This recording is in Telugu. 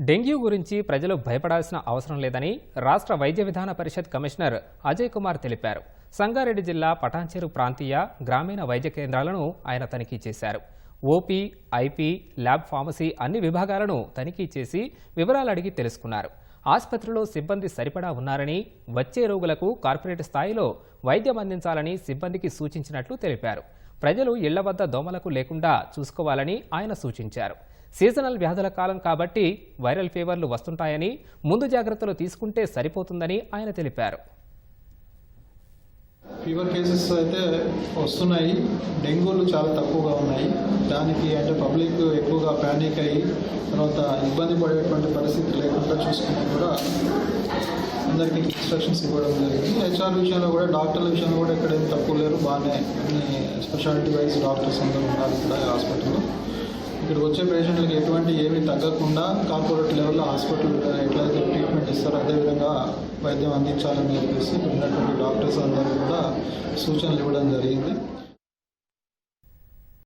డెంగ్యూ గురించి ప్రజలు భయపడాల్సిన అవసరం లేదని రాష్ట్ర వైద్య విధాన పరిషత్ కమిషనర్ అజయ్ కుమార్ తెలిపారు. సంగారెడ్డి జిల్లా పటాన్చెరు ప్రాంతీయ గ్రామీణ వైద్య కేంద్రాలను ఆయన తనిఖీ చేశారు. ఓపీ ఐపీ ల్యాబ్ ఫార్మసీ అన్ని విభాగాలను తనిఖీ చేసి వివరాలు అడిగి తెలుసుకున్నారు. ఆసుపత్రిలో సిబ్బంది సరిపడా ఉన్నారని వచ్చే రోగులకు కార్పొరేట్ స్థాయిలో వైద్యం అందించాలని సిబ్బందికి సూచించినట్లు తెలిపారు. ప్రజలు ఇళ్ళ వద్ద దోమలకు లేకుండా చూసుకోవాలని ఆయన సూచించారు. సీజనల్ వ్యాధుల కాలం కాబట్టి వైరల్ ఫీవర్లు వస్తుంటాయని ముందు జాగ్రత్తలు తీసుకుంటే సరిపోతుందని ఆయన తెలిపారు. ఫీవర్ కేసెస్ అయితే వస్తున్నాయి. డెంగ్యూలు చాలా తక్కువగా ఉన్నాయి. దానికి అంటే పబ్లిక్ ఎక్కువగా ప్యానిక్ అయ్యి తర్వాత ఇబ్బంది పడేటువంటి పరిస్థితి లేకుండా చూసుకుని కూడా అందరికీ ఇన్స్ట్రక్షన్స్ ఇవ్వడం జరిగింది. హెచ్ఆర్ విషయంలో కూడా డాక్టర్ల విషయంలో కూడా ఎక్కడేం తక్కువ లేరు. బాగానే స్పెషాలిటీ వైజ్ డాక్టర్స్ అందరూ ఉన్నారు ఇక్కడ హాస్పిటల్లో. ఇక్కడికి వచ్చే పేషెంట్లకు ఎటువంటి ఏమీ తగ్గకుండా కార్పొరేట్ లెవెల్లో హాస్పిటల్ ఎట్లయితే ట్రీట్మెంట్ ఇస్తారో అదేవిధంగా వైద్యం అందించాలని చెప్పేసి ఉన్నటువంటి డాక్టర్స్ అందరూ కూడా సూచనలు ఇవ్వడం జరిగింది.